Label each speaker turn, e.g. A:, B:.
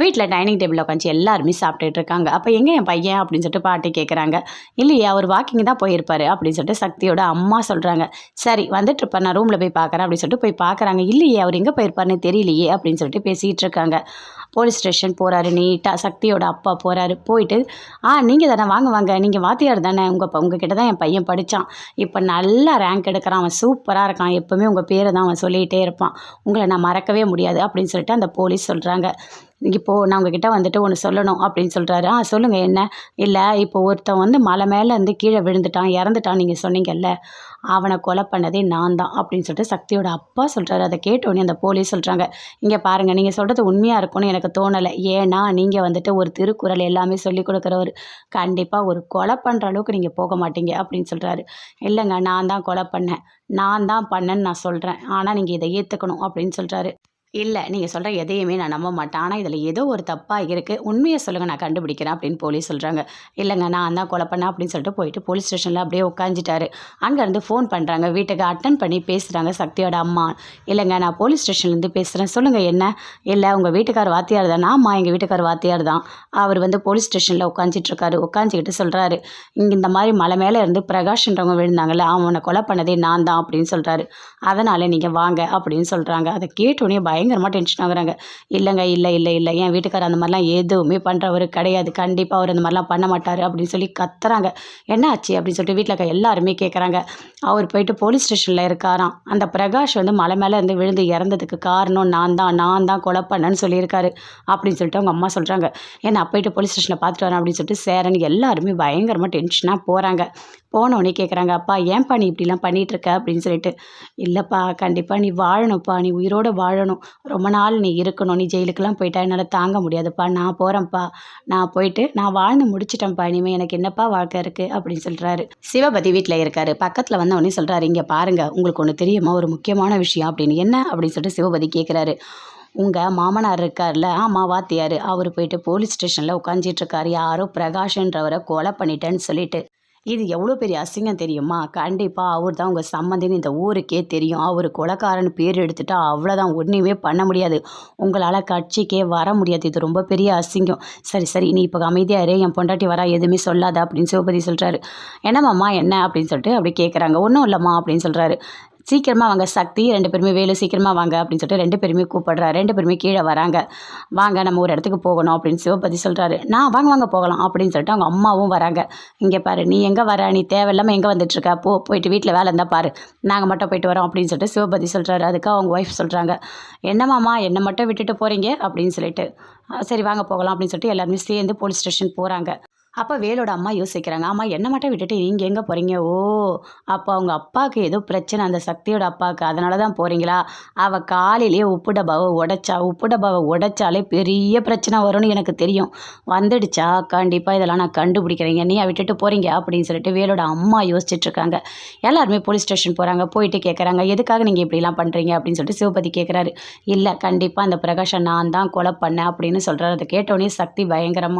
A: வீட்டில் டைனிங் டேபிளில் உட்காந்து எல்லாருமே சாப்பிட்டுட்டு இருக்காங்க அப்போ எங்கே என் பையன் அப்படின்னு சொல்லிட்டு பாட்டி கேட்குறாங்க இல்லையே அவர் வாக்கிங் தான் போயிருப்பாரு அப்படின்னு சொல்லிட்டு சக்தியோட அம்மா சொல்கிறாங்க சரி வந்துட்டு இருப்பார் நான் ரூமில் போய் பார்க்குறேன் அப்படின்னு சொல்லிட்டு போய் பார்க்குறாங்க இல்லையே அவர் எங்கே போயிருப்பாருன்னு தெரியலையே அப்படின்னு சொல்லிட்டு பேசிகிட்டு இருக்காங்க. போலீஸ் ஸ்டேஷன் போகிறாரு நீட்டாக சக்தியோட அப்பா போகிறாரு போயிட்டு ஆ நீங்கள் தானே வாங்க வாங்க. நீங்கள் வாத்தியார் தானே. உங்கள் உங்கள் கிட்ட தான் என் பையன் படித்தான் இப்போ நல்லா ரேங்க் எடுக்கிறான். அவன் சூப்பராக இருக்கான். எப்போவுமே உங்கள் பேரை தான் அவன் சொல்லிகிட்டே இருப்பான். உங்களை நான் மறக்கவே முடியாது. அப்படின்னு சொல்லிட்டு அந்த போலீஸ் சொல்கிறாங்க இப்போது நான் உங்ககிட்ட வந்துட்டு ஒன்று சொல்லணும். அப்படின்னு சொல்கிறாரு ஆ சொல்லுங்கள் என்ன? இல்லை இப்போ ஒருத்தன் வந்து மலை மேலே இருந்து கீழே விழுந்துட்டான் இறந்துட்டான் நீங்கள் சொன்னீங்கல்ல. அவனை கொலை பண்ணதே நான் தான் அப்படின்னு சொல்லிட்டு சக்தியோட அப்பா சொல்கிறாரு அதை கேட்டோடனே அந்த போலீஸ் சொல்கிறாங்க இங்கே பாருங்கள் நீங்கள் சொல்கிறது உண்மையாக இருக்கும்னு எனக்கு தோணலை. ஏன்னா நீங்கள் வந்துட்டு ஒரு திருக்குறள் எல்லாமே சொல்லி கொடுக்குறவர். கண்டிப்பாக ஒரு கொலை பண்ணுற அளவுக்கு நீங்கள் போக மாட்டீங்க அப்படின்னு சொல்கிறாரு இல்லைங்க நான் தான் கொலை பண்ணேன். நான் தான் பண்ணேன்னு நான் சொல்கிறேன் ஆனால் நீங்கள் இதை ஏற்றுக்கணும் அப்படின்னு சொல்கிறாரு இல்லை நீங்கள் சொல்கிற எதையுமே நான் நம்ப மாட்டேன். ஆனால் இதில் ஏதோ ஒரு தப்பாக இருக்குது உண்மையை சொல்லுங்கள் நான் கண்டுபிடிக்கிறேன் அப்படின்னு போலீஸ் சொல்கிறாங்க இல்லைங்க நான் தான் கொலை பண்ணேன் அப்படின்னு சொல்லிட்டு போயிட்டு போலீஸ் ஸ்டேஷனில் அப்படியே உட்காந்துட்டாரு அங்கேருந்து ஃபோன் பண்ணுறாங்க வீட்டுக்கு அட்டன் பண்ணி பேசுகிறாங்க சக்தியோட அம்மா. இல்லைங்க நான் போலீஸ் ஸ்டேஷன்லேருந்து பேசுகிறேன் சொல்லுங்கள் என்ன? இல்லை உங்கள் வீட்டுக்கார் வாத்தியார் தானா? அம்மா எங்கள் வீட்டுக்கார் வாத்தியார் தான். அவர் வந்து போலீஸ் ஸ்டேஷனில் உட்காந்துட்ருக்காரு உட்காந்துக்கிட்டு சொல்கிறாரு இங்கே இந்த மாதிரி மலை மேலே இருந்து பிரகாஷ்ன்றவங்க விழுந்தாங்கல்ல அவனை கொலை பண்ணதே நான் தான் அப்படின்னு சொல்கிறாரு அதனால் நீங்கள் வாங்க அப்படின்னு சொல்கிறாங்க அதை கேட்டோன்னே பய பயங்கரமாக டென்ஷன் ஆகுறாங்க. இல்லைங்க இல்லை இல்லை இல்லை என் வீட்டுக்காரர் அந்த மாதிரிலாம் எதுவுமே பண்ணுறவர் கிடையாது. கண்டிப்பாக அவர் அந்த மாதிரிலாம் பண்ண மாட்டார் அப்படின்னு சொல்லி கத்துறாங்க. என்ன ஆச்சு? அப்படின்னு சொல்லிட்டு வீட்டில் இருக்க எல்லாருமே கேட்குறாங்க அவர் போயிட்டு போலீஸ் ஸ்டேஷனில் இருக்காராம். அந்த பிரகாஷ் வந்து மலை மேலே இருந்து விழுந்து இறந்ததுக்கு காரணம் நான் தான் நான் தான் கொலை பண்ணேன்னு சொல்லியிருக்காரு அப்படின்னு சொல்லிட்டு அவங்க அம்மா சொல்கிறாங்க ஏன்னா போயிட்டு போலீஸ் ஸ்டேஷனில் பார்த்துட்டு வரேன் அப்படின்னு சொல்லிட்டு சேரன் எல்லாருமே பயங்கரமாக டென்ஷனாக போகிறாங்க போனவொடனே கேட்குறாங்க அப்பா ஏன்ப்பா நீ இப்படிலாம் பண்ணிகிட்ருக்க அப்படின்னு சொல்லிட்டு இல்லைப்பா கண்டிப்பாக நீ வாழணும்ப்பா நீ உயிரோடு வாழணும். ரொம்ப நாள் நீ இருக்கணும் நீ ஜெயிலுக்கெல்லாம் போயிட்டா என்னால் தாங்க முடியாதுப்பா. நான் போகிறேன்ப்பா நான் போயிட்டு நான் வாழ்ந்து முடிச்சிட்டேன்ப்பா. இனிமேல் எனக்கு என்னப்பா வாழ்க்கை இருக்குது அப்படின்னு சொல்கிறாரு சிவபதி வீட்டில் இருக்காரு. பக்கத்தில் வந்த உடனே சொல்கிறாரு இங்கே பாருங்கள் உங்களுக்கு ஒன்று தெரியுமா? ஒரு முக்கியமான விஷயம் அப்படின்னு. என்ன? அப்படின்னு சொல்லிட்டு சிவபதி கேட்குறாரு உங்கள் மாமனார் இருக்கார்ல ஆமாம் வாத்தியார். அவர் போயிட்டு போலீஸ் ஸ்டேஷனில் உட்காந்துட்ருக்காரு யாரோ பிரகாஷ்ன்றவரை கொலை பண்ணிட்டேன்னு சொல்லிட்டு. இது எவ்வளோ பெரிய அசிங்கம் தெரியுமா? கண்டிப்பாக அவர் தான் உங்கள் சம்மந்தின்னு இந்த ஊருக்கே தெரியும். அவர் கொலக்காரன் பேர் எடுத்துட்டா அவ்வளோதான் ஒன்றுமே பண்ண முடியாது. உங்களால் கட்சிக்கே வர முடியாது. இது ரொம்ப பெரிய அசிங்கம். சரி சரி. நீ இப்போ அமைதியாக இரு. என் பொண்டாட்டி வரா. எதுவுமே சொல்லாத அப்படின்னு சிவபதி சொல்கிறாரு என்னம்மாம்மா என்ன? அப்படின்னு சொல்லிட்டு அப்படி கேட்குறாங்க ஒன்றும் இல்லைம்மா அப்படின்னு சொல்கிறாரு சீக்கிரமாக வாங்க சக்தி ரெண்டு பேருமே வேலு சீக்கிரமாக வாங்க அப்படின்னு சொல்லிட்டு ரெண்டு பேருமே கூப்பிடுறாரு. ரெண்டு பேருமே கீழே வராங்க. வாங்க நம்ம ஒரு இடத்துக்கு போகணும் அப்படின்னு சிவபதி சொல்கிறாரு நான் வாங்க வாங்க போகலாம் அப்படின்னு சொல்லிட்டு அவங்க அம்மாவும் வராங்க. இங்கே பாரு நீ எங்கே வர? நீ தேவையில்லாமல் எங்கே வந்துட்டுருக்க? போ போயிட்டு வீட்டில் வேலை இருந்தால் பாரு. நாங்கள் மட்டும் போயிட்டு வரோம் அப்படின்னு சொல்லிட்டு சிவபதி சொல்கிறாரு அதுக்கு அவங்க ஒய்ஃப் சொல்கிறாங்க என்னம்மாம்மா என்னை மட்டும் விட்டுட்டு போகிறீங்க அப்படின்னு சொல்லிட்டு சரி வாங்க போகலாம் அப்படின்னு சொல்லிட்டு எல்லாருமே சேர்ந்து போலீஸ் ஸ்டேஷன் போகிறாங்க அப்போ வேலோட அம்மா யோசிக்கிறாங்க அம்மா என்ன மட்டும் விட்டுட்டு நீங்கள் எங்கே போகிறீங்க ஓ அப்போ அவங்க அப்பாவுக்கு ஏதோ பிரச்சனை அந்த சக்தியோட அப்பாவுக்கு. அதனால தான் போகிறீங்களா அவள் காலையிலேயே உப்பு டப்பாவை உடைச்சா உப்பு டப்பாவை உடைச்சாலே பெரிய பிரச்சனை வரும்னு எனக்கு தெரியும். வந்துடுச்சா? கண்டிப்பாக இதெல்லாம் நான் கண்டுபிடிக்கிறேங்க. நீ விட்டுட்டு போகிறீங்க அப்படின்னு சொல்லிட்டு வேலோட அம்மா யோசிச்சுட்ருக்காங்க எல்லாருமே போலீஸ் ஸ்டேஷன் போகிறாங்க போயிட்டு கேட்குறாங்க எதுக்காக நீங்கள் இப்படிலாம் பண்ணுறீங்க அப்படின்னு சொல்லிட்டு சிவபதி கேட்குறாரு இல்லை கண்டிப்பாக அந்த பிரகாஷை நான் தான் கொலை பண்ணேன் அப்படின்னு சொல்கிறாரு அதை கேட்டோடனே சக்தி பயங்கரமாக